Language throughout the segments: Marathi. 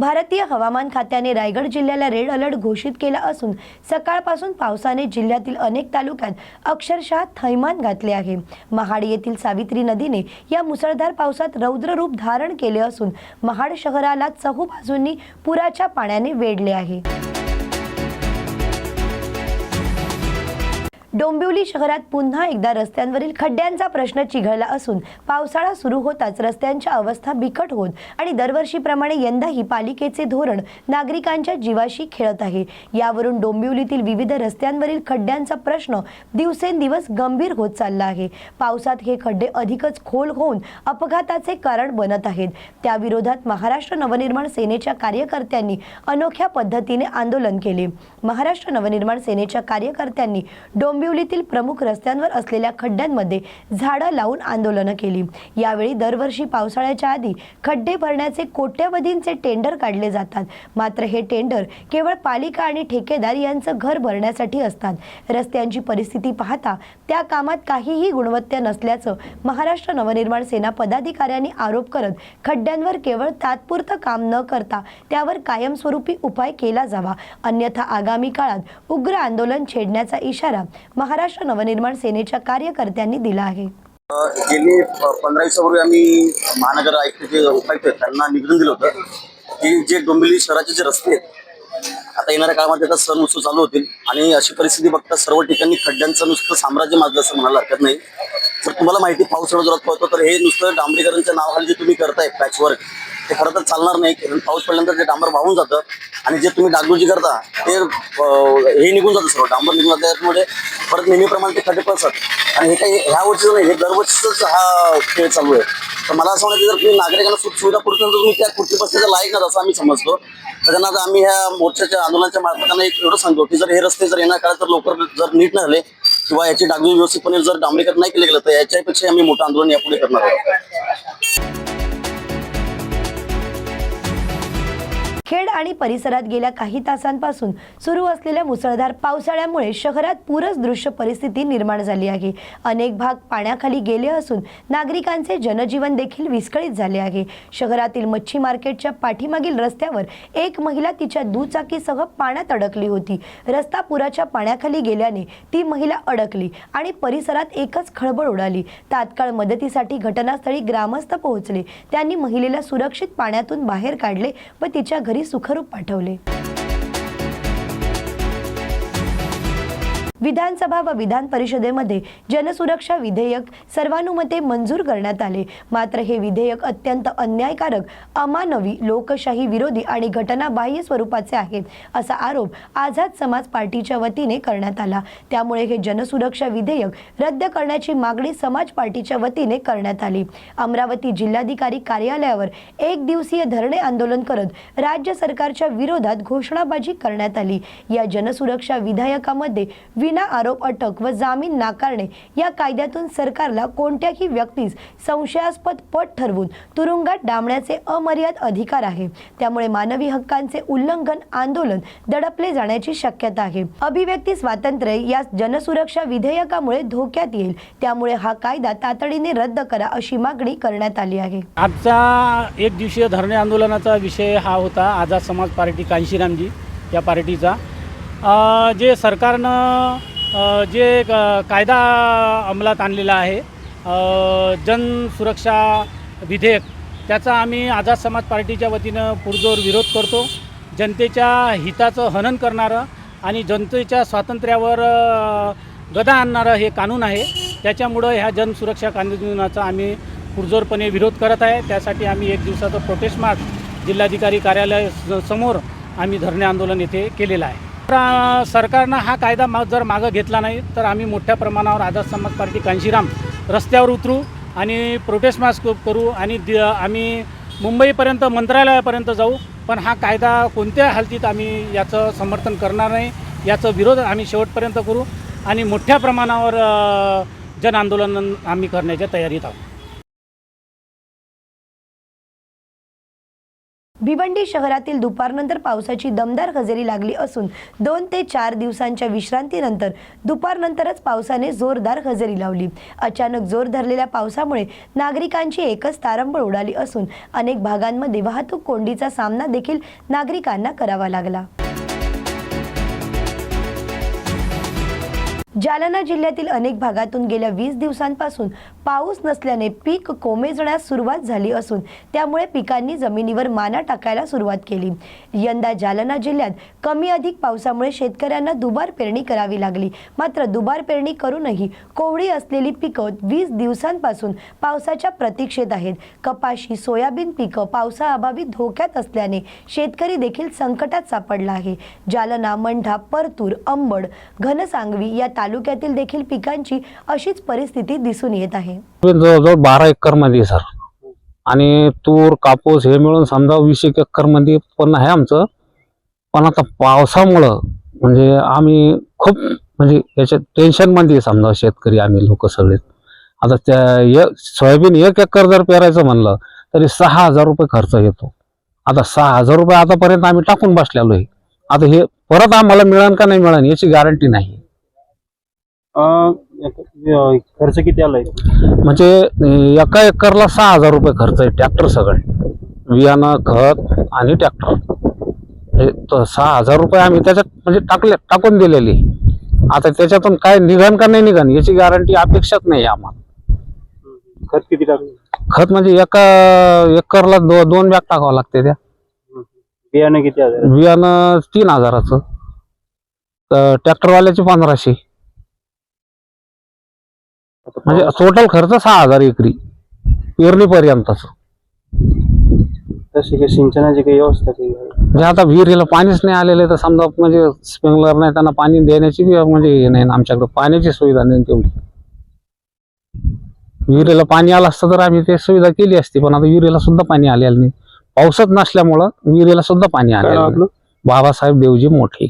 भारतीय हवामान खात्याने रायगड जिल्ह्याला रेड अलर्ट घोषित केला असून सकाळपासून पावसाने जिल्ह्यातील अनेक तालुक्यात अक्षरशः थैमान घातले आहे. महाड येथील सावित्री नदीने या मुसळधार पावसात रौद्र रूप धारण केले असून महाड शहराला चहूबाजूंनी पुराच्या पाण्याने वेढले आहे. डोंबिवली शहरात पुन्हा एकदा रस्त्यांवरील खड्ड्यांचा प्रश्न चिघळला असून पावसाळा सुरू होताच रस्त्यांच्या अवस्था बिकट होत आणि दरवर्षीप्रमाणे यंदाही पालिकेचे धोरण नागरिकांच्या जीवाशी खेळत आहे. यावरून डोंबिवलीतील विविध रस्त्यांवरील खड्ड्यांचा प्रश्न दिवसेंदिवस गंभीर होत चालला आहे. पावसात हे खड्डे अधिकच खोल होऊन अपघाताचे कारण बनत आहेत. त्याविरोधात महाराष्ट्र नवनिर्माण सेनेच्या कार्यकर्त्यांनी अनोख्या पद्धतीने आंदोलन केले. महाराष्ट्र नवनिर्माण सेनेच्या कार्यकर्त्यांनी डोंबिवलीतील प्रमुख रस्त्यांवर असलेल्या खड्ड्यांमध्ये झाडं लावून आंदोलनं केली. यावेळी दरवर्षी पावसाळ्याच्या आधी खड्डे भरण्याचे कोट्यवधींचे टेंडर काढले जातात. मात्र हे टेंडर केवळ पालिका आणि ठेकेदार यांचं घर भरण्यासाठी असतात. रस्त्यांची परिस्थिती पाहता त्या कामात काहीही गुणवत्ता नसल्याचं महाराष्ट्र नवनिर्माण सेना पदाधिकाऱ्यांनी आरोप करत खड्ड्यांवर केवळ तात्पुरतं काम न करता त्यावर कायमस्वरूपी उपाय केला जावा. अन्यथा आगामी काळात उग्र आंदोलन छेडण्याचा इशारा महाराष्ट्र नवनिर्माण सेनेच्या कार्यकर्त्यांनी दिला आहे. गेली पंधरा दिवसापूर्वी आम्ही महानगर आयुक्त जे उपायुक्त आहेत त्यांना निवेदन दिलं होतं की जे डोंबिवली शहराचे जे रस्ते आहेत आता येणाऱ्या काळामध्ये आता सण उत्सव चालू होतील आणि अशी परिस्थिती बघता सर्व ठिकाणी खड्ड्यांचं नुसतं साम्राज्य माजलं असं म्हणायला हरकत नाही. तर तुम्हाला माहिती पाऊस जोरात पडतो तर हे नुसतं डांबरीकरणच्या नावाखाली जे तुम्ही करताय पॅचवर्क ते खरं तर चालणार नाही कारण पाऊस पडल्यानंतर ते डांबर वाहून जातं आणि जे तुम्ही डागडुजी करता ते अं, हे निघून जातं सर्व डांबर निघून जातं त्यामुळे परत नेहमीप्रमाणे ते खड्डे पडतात आणि हे काही ह्या वर्षीचं नाही हे दरवर्षीच हा खेळ चालू आहे. तर मला असं म्हणायचं जर तुम्ही नागरिकांना सुख सुविधा पुरवतो तर तुम्ही त्या खुर्ची बसण्याचा लायक नाही असं आम्ही समजतो. तर त्यांना आता आम्ही ह्या मोर्चाच्या आंदोलनाच्या मार्फत त्यांना एक एवढं सांगतो की जर हे रस्ते जर येणार काळात तर लवकर जर नीट नाही झाले किंवा याची डागडुजी व्यवस्थितपणे जर डांबरीकरण नाही केलं गेलं तर याच्यापेक्षा आम्ही मोठं आंदोलन यापुढे करणार आहोत. खेड आणि परिसरात गेल्या काही तासांपासून सुरू असलेल्या मुसळधार पावसाळ्यामुळे शहरात पूरच दृश्य परिस्थिती निर्माण झाली आहे. अनेक भाग पाण्याखाली गेले असून नागरिकांचे जनजीवन देखील विस्कळीत झाले आहे. शहरातील मच्छी मार्केटच्या पाठीमागील रस्त्यावर एक महिला तिच्या दुचाकीसह पाण्यात अडकली होती. रस्ता पुराच्या पाण्याखाली गेल्याने ती महिला अडकली आणि परिसरात एकच खळबळ उडाली. तात्काळ मदतीसाठी घटनास्थळी ग्रामस्थ पोहोचले. त्यांनी महिलेला सुरक्षित पाण्यातून बाहेर काढले व तिच्या घरी सुखरूप पाठवले. विधानसभा व विधान परिषदेमध्ये जनसुरक्षा विधेयक सर्वानुमते मंजूर करण्यात आले. मात्र हे विधेयक अत्यंत अन्यायकारक अमानवी लोकशाही विरोधी आणि घटनाबाह्य स्वरूपाचे आहे असा आरोप आझाद समाज पार्टीच्या वतीने करण्यात आला. त्यामुळे हे जनसुरक्षा विधेयक रद्द करण्याची मागणी समाज पार्टीच्या वतीने करण्यात आली. अमरावती जिल्हाधिकारी कार्यालयावर एक दिवसीय धरणे आंदोलन करत राज्य सरकारच्या विरोधात घोषणाबाजी करण्यात आली. या जनसुरक्षा विधेयकामध्ये विना आरोप अटक व जामीन नाकारणे या कायद्यातून सरकारला कोणत्याही व्यक्तीस संशयास्पद पट ठरवून तुरुंगात डांबण्याचे अमर्याद अधिकार आहे. त्यामुळे मानवी हक्कांचे उल्लंघन आंदोलन दडपले जाण्याची शक्यता आहे. अभिव्यक्ती स्वातंत्र्य या जनसुरक्षा विधेयकामुळे धोक्यात येईल. त्यामुळे हा कायदा तातडीने रद्द करा अशी मागणी करण्यात आली आहे. आजचा एक दिवसीय धरणे आंदोलनाचा विषय हा होता. आझाद समाज पार्टी कांशीरामजी या पार्टीचा. जे सरकारनं जे क- कायदा अंमलात आणलेला आहे जनसुरक्षा विधेयक त्याचा आम्ही आझाद समाज पार्टीच्या वतीनं पुरजोर विरोध करतो. जनतेच्या हिताचं हनन करणारं आणि जनतेच्या स्वातंत्र्यावर गदा आणणारं हे कानून आहे. त्याच्यामुळं ह्या जनसुरक्षा कानूनाचा आम्ही पुरजोरपणे विरोध करत आहे. त्यासाठी आम्ही एक दिवसाचं प्रोटेस्ट मार्च जिल्हाधिकारी कार्यालय स- समोर आम्ही धरणे आंदोलन येथे केलेलं आहे. सरकारनं हा कायदा मा जर मागं घेतला नाही तर आम्ही मोठ्या प्रमाणावर आझाद समाज पार्टी कांशीराम रस्त्यावर उतरू आणि प्रोटेस्ट मार्च करू आणि दि आम्ही मुंबईपर्यंत मंत्रालयापर्यंत जाऊ. पण हा कायदा कोणत्या हालतीत आम्ही याचं समर्थन करणार नाही याचं विरोध आम्ही शेवटपर्यंत करू आणि मोठ्या प्रमाणावर जन आंदोलन आम्ही करण्याच्या तयारीत आहोत. भिवंडी शहरातील दुपारनंतर पावसाची दमदार हजेरी लागली असून दोन ते चार दिवसांच्या विश्रांतीनंतर दुपारनंतरच पावसाने जोरदार हजेरी लावली. अचानक जोर धरलेल्या पावसामुळे नागरिकांची एकच तारंबळ उडाली असून अनेक भागांमध्ये वाहतूक कोंडीचा सामना देखील नागरिकांना करावा लागला. जालना जिल्ह्यातील अनेक भागातून गेल्या वीस दिवसांपासून पाऊस नसल्याने पीक कोमेजण्यास सुरुवात झाली असून त्यामुळे पिकांनी जमिनीवर माना टाकायला सुरुवात केली. यंदा जालना जिल्ह्यात कमी अधिक पावसामुळे शेतकऱ्यांना दुबार पेरणी करावी लागली. मात्र दुबार पेरणी करूनही कोवळी असलेली पिकं वीस दिवसांपासून पावसाच्या प्रतीक्षेत आहेत. कपाशी सोयाबीन पिकं पावसाअभावी धोक्यात असल्याने शेतकरी देखील संकटात सापडला आहे. जालना मंढा परतूर अंबड घनसांगवी या तालुक्यातील देखील पिकांची अशीच परिस्थिती दिसून येत आहे. जवळजवळ बारा एकरमध्ये सर. आणि तूर कापूस हे मिळून समजा वीस एक एकरमध्ये पण आहे आमचं. पण आता पावसामुळं म्हणजे आम्ही खूप म्हणजे याच्या टेन्शनमध्ये समजा शेतकरी आम्ही लोक सगळे. आता त्या सोयाबीन एक एकर जर पेरायचं म्हणलं तरी सहा हजार रुपये खर्च येतो. आता सहा हजार रुपये आतापर्यंत आम्ही टाकून बसलेलो आहे. आता हे परत आम्हाला मिळेल का नाही मिळेल याची गॅरंटी नाही. अं, खर्च किती आलाय? म्हणजे अं, एका एकरला सहा हजार रुपये खर्च आहे ट्रॅक्टर सगळे. बियाणं खत आणि ट्रॅक्टर. हे त- सहा हजार रुपये आम्ही त्याच्यात म्हणजे टाकले टाकून दिलेली. आता त्याच्यातून काय निघन का नाही निघन याची गॅरंटी अपेक्षाच नाही आम्हाला. खत किती टाकलं खत म्हणजे एका एकरला दो, दोन बॅग टाकावं लागते त्या. बियाणं किती हजार? बियाणं तीन हजाराचं. तर ट्रॅक्टरवाल्याचे पंधराशे. म्हणजे टोटल खर्च सहा हजार एकरी पेरणीपर्यंतच तशी काही सिंचनाची काही व्यवस्था काही आहे? म्हणजे आता विहिरीला पाणीच नाही आलेलं तर समजा म्हणजे स्प्रिंकलर नाही त्यांना पाणी देण्याची बी म्हणजे हे नाही ना आमच्याकडे पाण्याची सुविधा नाही तेवढी. विहिरीला पाणी आलं असतं तर आम्ही ते सुविधा केली असती पण आता विहिरीला सुद्धा पाणी आलेलं नाही. पावसच नसल्यामुळं विहिरीला सुद्धा पाणी काय आलेलं नाही. आपलं? बाबासाहेब देवजी मोठे.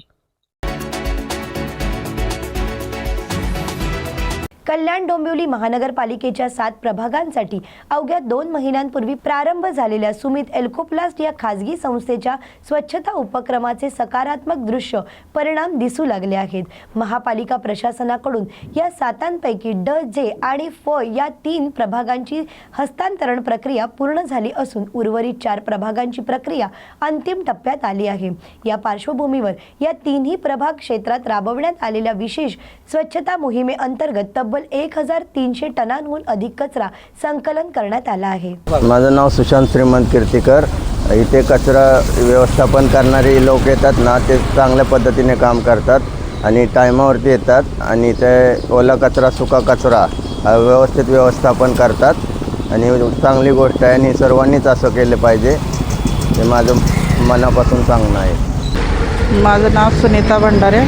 कल्याण डोंबिवली महानगरपालिकेच्या सात प्रभागांसाठी अवघ्या दोन महिन्यांपूर्वी प्रारंभ झालेल्या सुमित एल्कोप्लास्ट या खासगी संस्थेच्या स्वच्छता उपक्रमाचे सकारात्मक दृश्य परिणाम दिसू लागले आहेत. महापालिका प्रशासनाकडून या सातांपैकी ड जे आणि फ या तीन प्रभागांची हस्तांतरण प्रक्रिया पूर्ण झाली असून उर्वरित चार प्रभागांची प्रक्रिया अंतिम टप्प्यात आली आहे. या पार्श्वभूमीवर या तिन्ही प्रभाग क्षेत्रात राबवण्यात आलेल्या विशेष स्वच्छता मोहिमेअंतर्गत तब्बल एक हजार तीनशे टनांहून अधिक कचरा संकलन करण्यात आला आहे. माझं नाव सुशांत श्रीमंत कीर्तीकर. इथे कचरा व्यवस्थापन करणारे लोक येतात ना ते चांगल्या पद्धतीने काम करतात आणि टायमावरती येतात आणि ते ओला कचरा सुका कचरा व्यवस्थित व्यवस्थापन करतात. आणि चांगली गोष्ट आहे आणि सर्वांनीच असं केलं पाहिजे. हे माझं मनापासून सांगणं आहे. माझं नाव सुनीता भंडारे.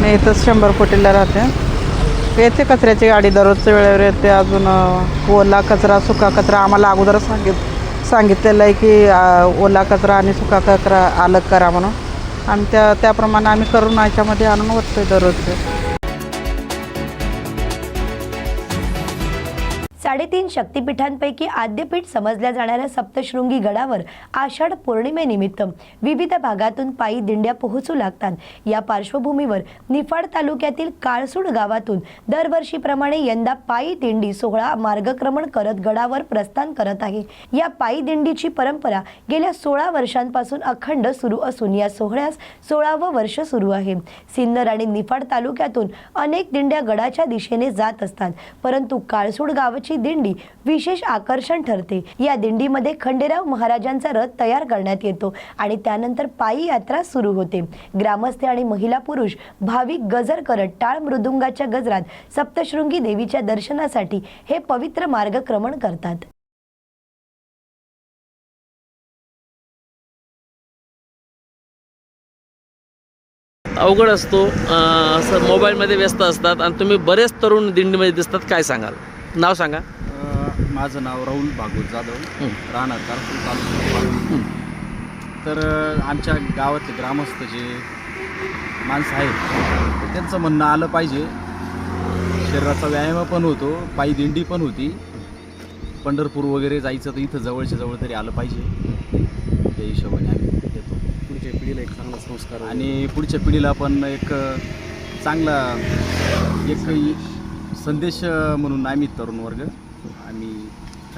मी इथंच शंभर कोटीला राहते. येते कचऱ्याची गाडी दररोजच्या वेळेवर येते अजून ओला कचरा सुका कचरा आम्हाला अगोदर सांगित सांगितलेलं आहे की ओला कचरा आणि सुका कचरा अलग करा म्हणून. आणि त्या त्याप्रमाणे आम्ही करून याच्यामध्ये आणून ओततोय दररोजचे. साडेतीन शक्तिपीठांपैकी आद्यपीठ समजल्या जाणाऱ्या सप्तशृंगी गडावर आषाढ पौर्णिमेनिमित्त विविध भागातून पायी दिंड्या पोहोचू लागतात. या पार्श्वभूमीवर निफाड तालुक्यातील काळसूड गावातून दरवर्षीप्रमाणे यंदा पायी दिंडी सोहळा मार्गक्रमण करत गडावर प्रस्थान करत आहे. या पायी दिंडीची परंपरा गेल्या सोळा वर्षांपासून अखंड सुरू असून या सोहळ्यास सोळावं वर्ष सुरू आहे. सिन्नर आणि निफाड तालुक्यातून अनेक दिंड्या गडाच्या दिशेने जात असतात. परंतु काळसूड गावाची दिंडी विशेष आकर्षण ठरते. या दिंडीमध्ये खंडेराव महाराजांचा रथ तयार करण्यात येतो आणि त्यानंतर पायी यात्रा सुरू होते. ग्रामस्थ आणि महिला पुरुष भाविक गजर करत टाळ मृदुंगाच्या गजरात सप्तशृंगी देवीच्या दर्शनासाठी हे पवित्र मार्गक्रमण करतात. अवघड असतो असं मोबाईलमध्ये व्यस्त असतात आणि तुम्ही बरेच तरुण दिंडीमध्ये दिसतात काय सांगाल? नाव सांगा. अ, माझं नाव राहुल भागवत जाधव. हं. राहणार कारपूर तालुका तर अ, आमच्या गावातले ग्रामस्थ जे माणसं आहेत तर त्यांचं म्हणणं आलं पाहिजे. शरीराचा व्यायाम पण होतो पायी दिंडी पण होती. पंढरपूर वगैरे जायचं तर इथं जवळच्या जवळ तरी आलं पाहिजे. ते हिशोबाने आम्ही देतो. पुढच्या पिढीला एक चांगला संस्कार आणि पुढच्या पिढीला पण एक चांगला एक संदेश म्हणून आम्ही तरुण वर्ग. आम्ही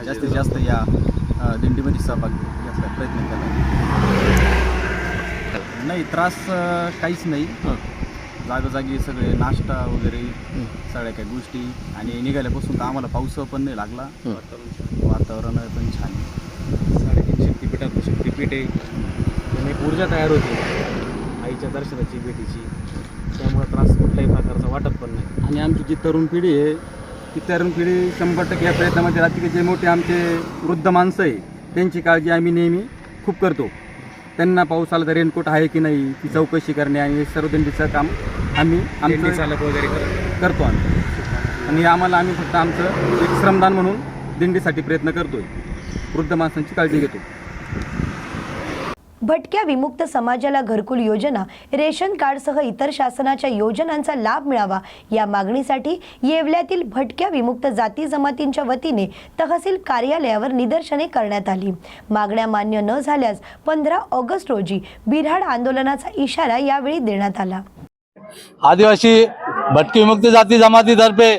जास्तीत जास्त या दिंडीमध्ये सहभाग घेतला प्रयत्न केला नाही त्रास काहीच नाही. जागोजागी सगळे नाश्ता वगैरे सगळ्या काही गोष्टी. आणि निघाल्यापासून तर आम्हाला पाऊस पण नाही लागला. वातावरण पण छान आहे. साडेतीन शक्तीपीठात शक्तीपीठ आहे. ऊर्जा तयार होते. आईच्या दर्शनाची भेटीची. त्यामुळे त्रास कुठल्याही प्रकारचा वाटत पण नाही. आणि आमची जी तरुण पिढी आहे ती तरुण पिढी शंभर टक्के या प्रयत्नामध्ये राहते की जे मोठे आमचे वृद्ध माणसं आहे त्यांची काळजी आम्ही नेहमी खूप करतो. त्यांना पाऊस आला तर रेनकोट आहे की नाही ती चौकशी करणे आणि हे सर्व दिंडीचं काम आम्ही आमचं चालक वगैरे करत. करतो आम्ही. आणि आम्हाला आम्ही फक्त आमचं एक श्रमदान म्हणून दिंडीसाठी प्रयत्न करतोय. वृद्ध माणसांची काळजी घेतो. भटक्या विमुक्त समाजाला घरकुल योजना रेशन कार्डसह इतर शासनाच्या योजनांचा लाभ मिळावा या मागणीसाठी येवल्यातील भटक्या विमुक्त जाती जमातींच्या वतीने तहसील कार्यालयावर निदर्शने करण्यात आली. मागण्या मान्य न झाल्यास पंधरा ऑगस्ट रोजी बिराड आंदोलनाचा इशारा यावेळी देण्यात आला. आदिवासी भटकी विमुक्त जाती जमातीतर्फे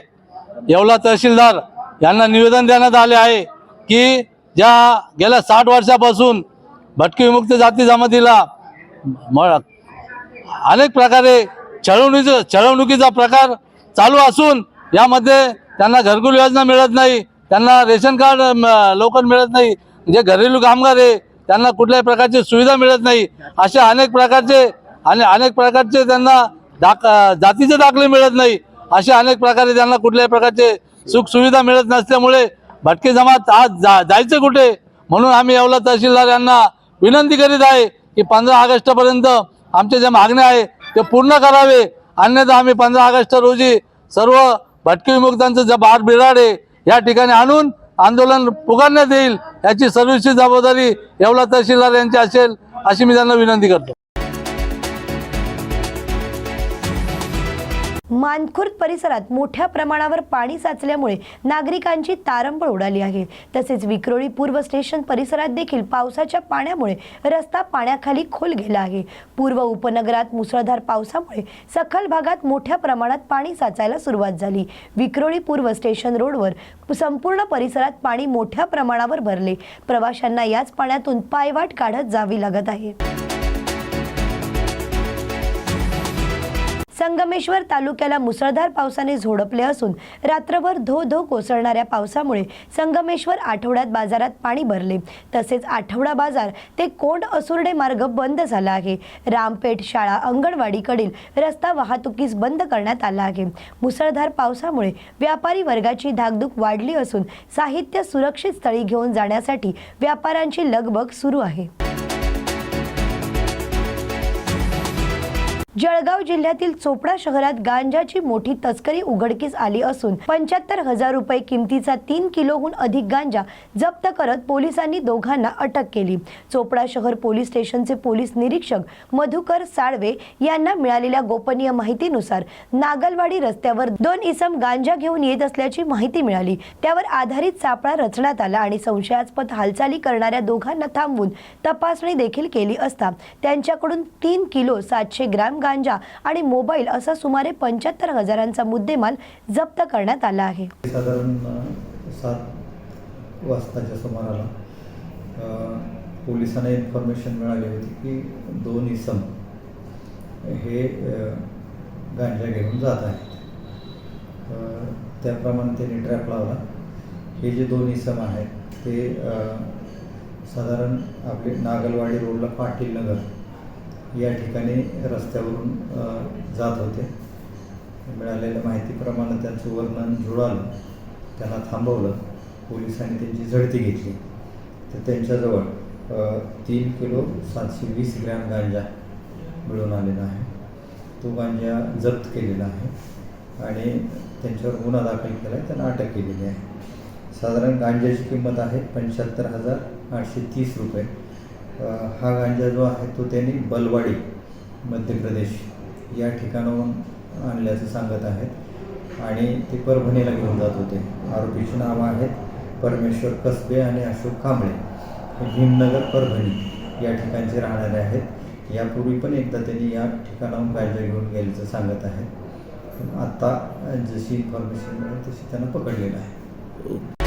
येवला तहसीलदार यांना निवेदन देण्यात आले आहे की ज्या गेल्या साठ वर्षापासून भटकी विमुक्त जाती जमातीला. अनेक प्रकारे छळवणुकीचा छळवणुकीचा प्रकार चालू असून यामध्ये त्यांना घरकुल योजना मिळत नाही त्यांना रेशन कार्ड म, लवकर मिळत नाही जे घरेलू कामगार आहे त्यांना कुठल्याही प्रकारची सुविधा मिळत नाही. असे अनेक प्रकारचे आणि अनेक प्रकारचे त्यांना दाख जातीचे दाखले मिळत नाही. असे अनेक प्रकारे त्यांना कुठल्याही प्रकारचे सुखसुविधा मिळत नसल्यामुळे भटके जमात आज जा जायचं कुठे? म्हणून आम्ही येवला तहसीलदार यांना विनंती करीत आहे की पंधरा ऑगस्टपर्यंत आमच्या ज्या मागण्या आहे ते पूर्ण करावे. अन्यथा आम्ही पंधरा ऑगस्ट रोजी सर्व भटके विमुक्तांचं जे बार बिराडे या ठिकाणी आणून आंदोलन पुकारण्यात येईल याची सर्वची जबाबदारी येवला तहसीलदार यांची असेल अशी मी त्यांना विनंती करतो. मानखुर्द परिसरात मोठ्या प्रमाणावर पाणी साचल्यामुळे नागरिकांची तारंबळ उडाली आहे. तसेच विक्रोळी पूर्व स्टेशन परिसरात देखील पावसाच्या पाण्यामुळे रस्ता पाण्याखाली खोल गेला आहे. पूर्व उपनगरात मुसळधार पावसामुळे सखल भागात मोठ्या प्रमाणात पाणी साचायला सुरुवात झाली. विक्रोळी पूर्व स्टेशन रोडवर संपूर्ण परिसरात पाणी मोठ्या प्रमाणावर भरले. प्रवाशांना याच पाण्यातून पायवाट काढत जावी लागत आहे. संगमेश्वर तालुक्याला मुसळधार पावसाने झोडपले असून रात्रभर धो धो कोसळणाऱ्या पावसामुळे संगमेश्वर आठवड्यात बाजारात पाणी भरले. तसेच आठवडा बाजार ते कोंड असुर्डे मार्ग बंद झाला आहे. रामपेठ शाळा अंगणवाडीकडील रस्ता वाहतुकीस बंद करण्यात आला आहे. मुसळधार पावसामुळे व्यापारी वर्गाची धाकधूक वाढली असून साहित्य सुरक्षित स्थळी घेऊन जाण्यासाठी व्यापाऱ्यांची लगबग सुरू आहे. जळगाव जिल्ह्यातील चोपडा शहरात गांजाची मोठी तस्करी उघडकीस आली असून पंच्याहत्तर हजार रुपये किमतीचा तीन किलोहून अधिक गांजा जप्त करत पोलिसांनी दोघांना अटक केली. चोपडा शहर पोलीस स्टेशनचे पोलीस निरीक्षक मधुकर साळवे यांना मिळालेल्या गोपनीय माहितीनुसार नागलवाडी रस्त्यावर दोन इसम गांजा घेऊन येत असल्याची माहिती मिळाली. त्यावर आधारित सापळा रचण्यात आला आणि संशयास्पद हालचाली करणाऱ्या दोघांना थांबवून तपासणी देखील केली असता त्यांच्याकडून तीन किलो सातशे ग्रॅम गांजा आणि मोबाईल असा सुमारे पंच्याहत्तर हजारांचा मुद्देमाल जप्त करण्यात आला आहे. साधारण सात वाजताच्या सुमाराला पोलिसांना इन्फॉर्मेशन मिळाली होती की दोन इसम हे गांजा घेऊन जात आहेत. त्याप्रमाणे त्यांनी ट्रॅप लावला. हे जे दोन इसम आहेत ते साधारण आपले नागलवाडी रोडला पाटील नगर या ठिकाणी रस्त्यावरून जात होते. मिळालेल्या माहितीप्रमाणे त्यांचं वर्णन जुळालं त्यांना थांबवलं. पोलिसांनी त्यांची झडती घेतली. तर त्यांच्याजवळ तीन किलो सातशे वीस ग्रॅम गांजा मिळून आलेला आहे. तो गांजा जप्त केलेला आहे आणि त्यांच्यावर गुन्हा दाखल केला आहे. त्यांना अटक केलेली आहे. साधारण गांजाची किंमत आहे पंच्याहत्तर हजार आठशे तीस रुपये. हा गांजा जो आहे तो त्यांनी बलवाडी मध्य प्रदेश या ठिकाणाहून आणल्याचं सांगत आहेत. आणि ते परभणीला घेऊन जात होते. आरोपीची नावं आहेत परमेश्वर कसबे आणि अशोक कांबळे. भीमनगर परभणी या ठिकाणचे राहणारे आहेत. यापूर्वी पण एकदा त्यांनी या ठिकाणाहून गांजा घेऊन गेल्याचं सांगत आहेत. आत्ता जशी इन्फॉर्मेशन मिळेल तशी त्यांना पकडलेलं आहे.